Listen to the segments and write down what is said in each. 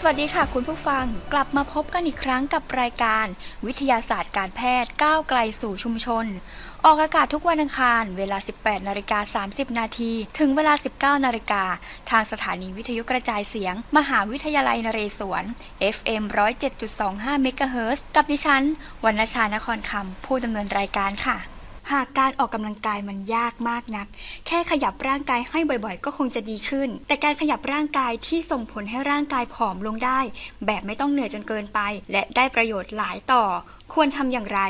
สวัสดีค่ะคุณผู้ฟังกลับมาพบกันอีกครั้งกับรายการ วิทยาศาสตร์การแพทย์ก้าวไกลสู่ชุมชน ออกอากาศทุกวันอังคาร เวลา 18 นาฬิกา 30 นาทีถึงเวลา 19 นาฬิกา ทางสถานีวิทยุกระจายเสียง มหาวิทยาลัยนเรศวร FM 107.25 เมกะเฮิรตซ์กับดิฉันวรรณชานครคำผู้ดำเนินรายการค่ะ หากการออกกำลังกายมันยากมากนัก แค่ขยับร่างกายให้บ่อยๆ ก็คงจะดีขึ้น แต่การขยับร่างกายที่ส่งผลให้ร่างกายผอมลงได้ แบบไม่ต้องเหนื่อยจนเกินไป และได้ประโยชน์หลายต่อ ควรทำอย่างไร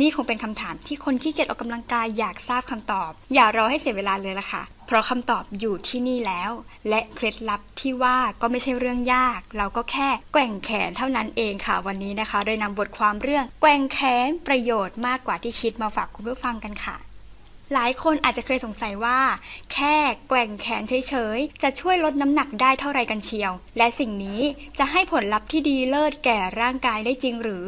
นี่คงเป็นคำถามที่คนขี้เกียจออกกำลังกายอยากทราบคำตอบ อย่ารอให้เสียเวลาเลยล่ะค่ะ เพราะคำตอบอยู่ที่นี่แล้ว และเคล็ดลับที่ว่าก็ไม่ใช่เรื่องยาก เราก็แค่แกว่งแขนเท่านั้นเองค่ะวันนี้นะคะ โดยนำบทความเรื่องแกว่งแขนประโยชน์มากกว่าที่คิดมาฝากคุณผู้ฟังกันค่ะหลายคนอาจจะเคยสงสัยว่า แค่แกว่งแขนเฉยๆ จะช่วยลดน้ำหนักได้เท่าไรกันเชียว และสิ่งนี้จะให้ผลลัพธ์ที่ดีเลิศแก่ร่างกายได้จริงหรือ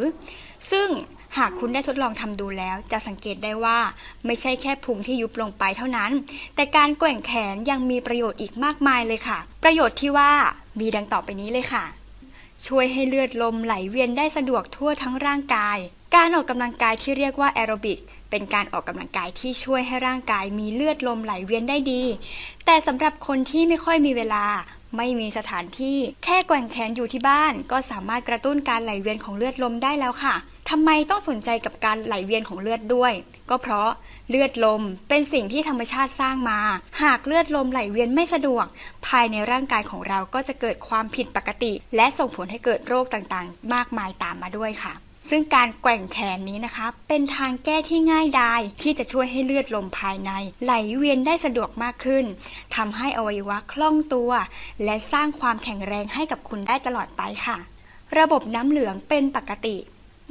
ซึ่ง หากคุณได้ทดลองทำดูแล้ว จะสังเกตได้ว่า ไม่ใช่แค่พุงที่ยุบลงไปเท่านั้น แต่การแกว่งแขนยังมีประโยชน์อีกมากมายเลยค่ะ ประโยชน์ที่ว่ามีดังต่อไปนี้เลยค่ะ ช่วยให้เลือดลมไหลเวียนได้สะดวกทั่วทั้งร่างกาย การออกกำลังกายที่เรียกว่าแอโรบิกเป็นการออกกำลังกายที่ช่วยให้ร่างกายมีเลือดลมไหลเวียนได้ดี แต่สำหรับคนที่ไม่ค่อยมีเวลา ไม่มีสถานที่แค่แกว่งแขนอยู่ที่บ้าน ก็สามารถกระตุ้นการไหลเวียนของเลือดลมได้แล้วค่ะทำไมต้องสนใจกับการไหลเวียนของเลือดด้วย ก็เพราะเลือดลมเป็นสิ่งที่ธรรมชาติสร้างมา หากเลือดลมไหลเวียนไม่สะดวก ภายในร่างกายของเราก็จะเกิดความผิดปกติ และส่งผลให้เกิดโรคต่างๆ มากมายตามมาด้วยค่ะ ซึ่งการแกว่งแขนนี้นะคะ เป็นทางแก้ที่ง่ายดายที่จะช่วยให้เลือดลมภายใน ไหลเวียนได้สะดวกมากขึ้นทำให้อวัยวะคล่องตัว และสร้างความแข็งแรงให้กับคุณได้ตลอดไปค่ะ ระบบน้ำเหลืองเป็นปกติ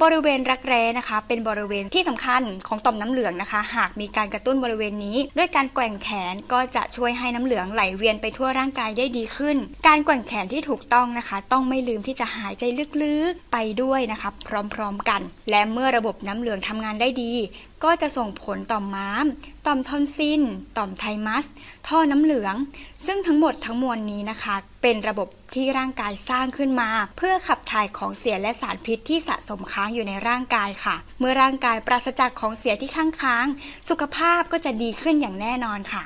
บริเวณรักแร้นะคะ เป็นบริเวณที่สำคัญของต่อมน้ำเหลืองนะคะ หากมีการกระตุ้นบริเวณนี้ ด้วยการแกว่งแขนก็จะช่วยให้น้ำเหลืองไหลเวียนไปทั่วร่างกายได้ดีขึ้น การแกว่งแขนที่ถูกต้องนะคะ ต้องไม่ลืมที่จะหายใจลึกๆไปด้วยนะคะพร้อมๆกัน และเมื่อระบบน้ำเหลืองทำงานได้ดี ก็จะส่งผลต่อม้ามต่อมทอนซิลต่อมไทมัส ท่อน้ำเหลือง ซึ่งทั้งหมดทั้งมวลนี้นะคะ เป็นระบบที่ร่างกายสร้างขึ้นมา เพื่อขับถ่ายของเสียและสารพิษที่สะสมค้างอยู่ในร่างกายค่ะ เมื่อร่างกายปราศจากของเสียที่ค้างค้าง สุขภาพก็จะดีขึ้นอย่างแน่นอนค่ะ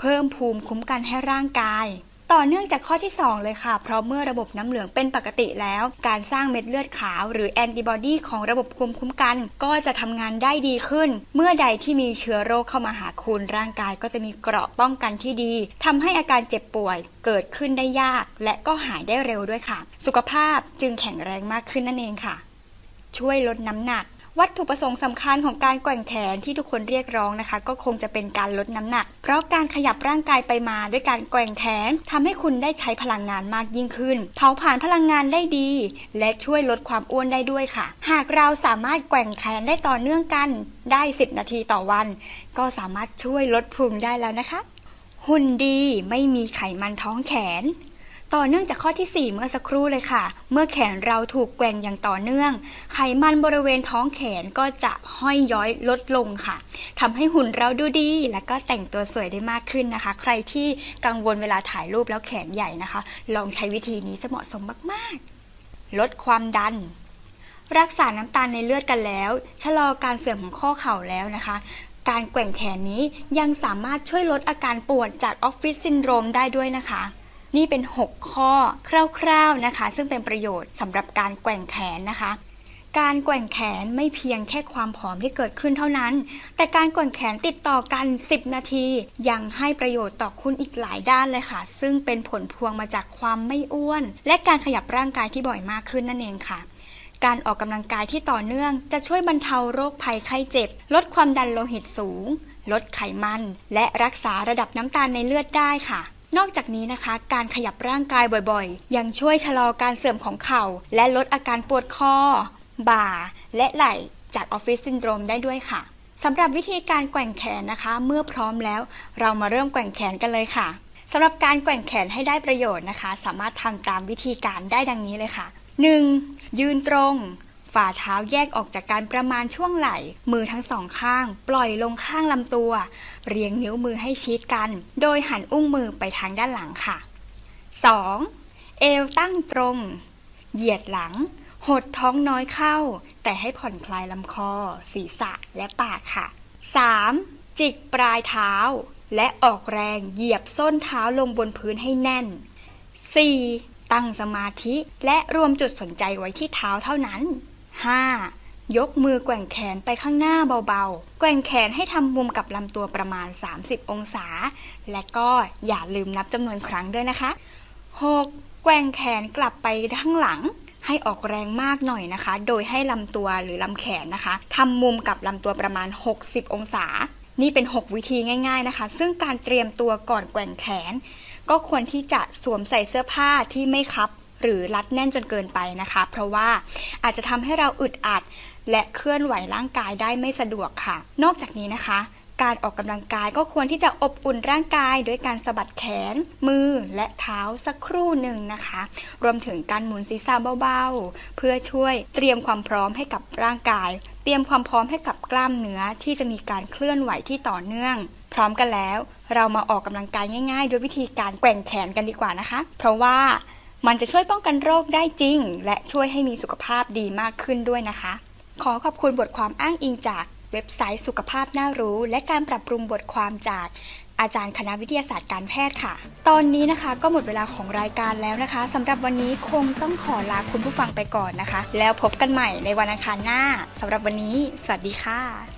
เพิ่มภูมิคุ้มกันให้ร่างกาย ต่อเนื่องจากข้อที่ 2 เลยค่ะ เพราะเมื่อระบบน้ำเหลืองเป็นปกติแล้ว การสร้างเม็ดเลือดขาว หรือแอนติบอดีของระบบภูมิคุ้มกัน ก็จะทำงานได้ดีขึ้น เมื่อใดที่มีเชื้อโรคเข้ามาหาคุณร่างกายก็จะมีเกราะป้องกันที่ดีทำให้อาการเจ็บป่วยเกิดขึ้นได้ยาก และก็หายได้เร็วด้วยค่ะ สุขภาพจึงแข็งแรงมากขึ้นนั่นเองค่ะ ช่วยลดน้ำหนัก วัตถุประสงค์สำคัญของการแกว่งแขนที่ทุกคนเรียกร้องนะคะ ก็คงจะเป็นการลดน้ำหนัก เพราะการขยับร่างกายไปมาด้วยการแกว่งแขนทำให้คุณได้ใช้พลังงานมากยิ่งขึ้นเผาผลาญพลังงานได้ดี และช่วยลดความอ้วนได้ด้วยค่ะ หากเราสามารถแกว่งแขนได้ต่อเนื่องกันได้ 10 นาทีต่อวัน ก็สามารถช่วยลดพุงได้แล้วนะคะ หุ่นดีไม่มีไขมันท้องแขน ต่อเนื่องจากข้อที่ 4 เมื่อสักครู่เลยค่ะ เมื่อแขนเราถูกแกว่งอย่างต่อเนื่อง ไขมันบริเวณท้องแขนก็จะห้อยย้อยลดลงค่ะทำให้หุ่นเราดูดี และก็แต่งตัวสวยได้มากขึ้นนะคะ ใครที่กังวลเวลาถ่ายรูปแล้วแขนใหญ่นะคะ ลองใช้วิธีนี้จะเหมาะสมมากๆ ลดความดัน รักษาน้ำตาลในเลือดกันแล้ว ชะลอการเสื่อมของข้อเข่าแล้วนะคะการแกว่งแขนนี้ยังสามารถช่วยลดอาการปวดจากออฟฟิศซินโดรมได้ด้วยนะคะ นี่เป็น 6 ข้อคร่าวๆนะคะ ซึ่งเป็นประโยชน์สำหรับการแกว่งแขนนะคะ การแกว่งแขนไม่เพียงแค่ความผอมที่เกิดขึ้นเท่านั้น แต่การแกว่งแขนติดต่อกัน 10 นาที ยังให้ประโยชน์ต่อคุณอีกหลายด้านเลยค่ะ ซึ่งเป็นผลพวงมาจากความไม่อ้วน และการขยับร่างกายที่บ่อยมากขึ้นนั่นเองค่ะการออกกำลังกายที่ต่อเนื่องจะช่วยบรรเทาโรคภัยไข้เจ็บ ลดความดันโลหิตสูง ลดไขมัน และรักษาระดับน้ำตาลในเลือดได้ค่ะ นอกจากนี้นะคะ การขยับร่างกายบ่อยๆ ยังช่วยชะลอการเสื่อมของเข่า และลดอาการปวดคอ บ่า และไหล่จากออฟฟิศซินโดรมได้ด้วยค่ะสำหรับวิธีการแกว่งแขนนะคะ เมื่อพร้อมแล้ว เรามาเริ่มแกว่งแขนกันเลยค่ะสำหรับการแกว่งแขนให้ได้ประโยชน์นะคะ สามารถทำตามวิธีการได้ดังนี้เลยค่ะ 1. ยืนตรง ฝ่าเท้าแยกออกจากการประมาณช่วงไหล่ มือทั้งสองข้าง ปล่อยลงข้างลำตัว เรียงนิ้วมือให้ชิดกัน โดยหันอุ้งมือไปทางด้านหลังค่ะ 2. เอวตั้งตรง เหยียดหลัง หดท้องน้อยเข้า แต่ให้ผ่อนคลายลำคอ ศีรษะและปากค่ะ 3. จิกปลายเท้า และออกแรงเหยียบส้นเท้าลงบนพื้นให้แน่น 4. ตั้งสมาธิและรวมจุดสนใจไว้ที่เท้าเท่านั้น 5. ยกมือแกว่งแขนไปข้างหน้าเบาๆ แกว่งแขนให้ทำมุมกับลำตัวประมาณ 30 องศา และก็อย่าลืมนับจำนวนครั้งด้วยนะคะ 6. แกว่งแขนกลับไปข้างหลัง ให้ออกแรงมากหน่อยนะคะ โดยให้ลำตัวหรือลำแขนนะคะทำมุมกับลำตัวประมาณ 60 องศา นี่เป็น 6 วิธีง่าย ๆนะคะ ซึ่งการเตรียมตัวก่อนแกว่งแขน ก็ควรที่จะสวมใส่เสื้อผ้าที่ไม่คับ หรือรัดแน่นจนเกินไปนะคะ เพราะว่าอาจจะทำให้เราอึดอัด และเคลื่อนไหวร่างกายได้ไม่สะดวกค่ะ นอกจากนี้นะคะ การออกกำลังกายก็ควรที่จะอบอุ่นร่างกายด้วยการสะบัดแขน มือและเท้าสักครู่หนึ่งนะคะ รวมถึงการหมุนศีรษะเบาๆ เพื่อช่วยเตรียมความพร้อมให้กับร่างกาย เตรียมความพร้อมให้กับกล้ามเนื้อที่จะมีการเคลื่อนไหวที่ต่อเนื่อง พร้อมกันแล้ว เรามาออกกำลังกายง่าย ๆ ด้วยวิธีการแกว่งแขนกันดีกว่านะคะ เพราะว่า มันจะช่วยป้องกันโรคได้จริง และช่วยให้มีสุขภาพดีมากขึ้นด้วยนะคะ ขอขอบคุณบทความอ้างอิงจากเว็บไซต์สุขภาพน่ารู้ และการปรับปรุงบทความจากอาจารย์คณะวิทยาศาสตร์การแพทย์ค่ะ ตอนนี้นะคะก็หมดเวลาของรายการแล้วนะคะสำหรับวันนี้คงต้องขอลาคุณผู้ฟังไปก่อนนะคะ แล้วพบกันใหม่ในวันอังคารหน้าสำหรับวันนี้ สวัสดีค่ะ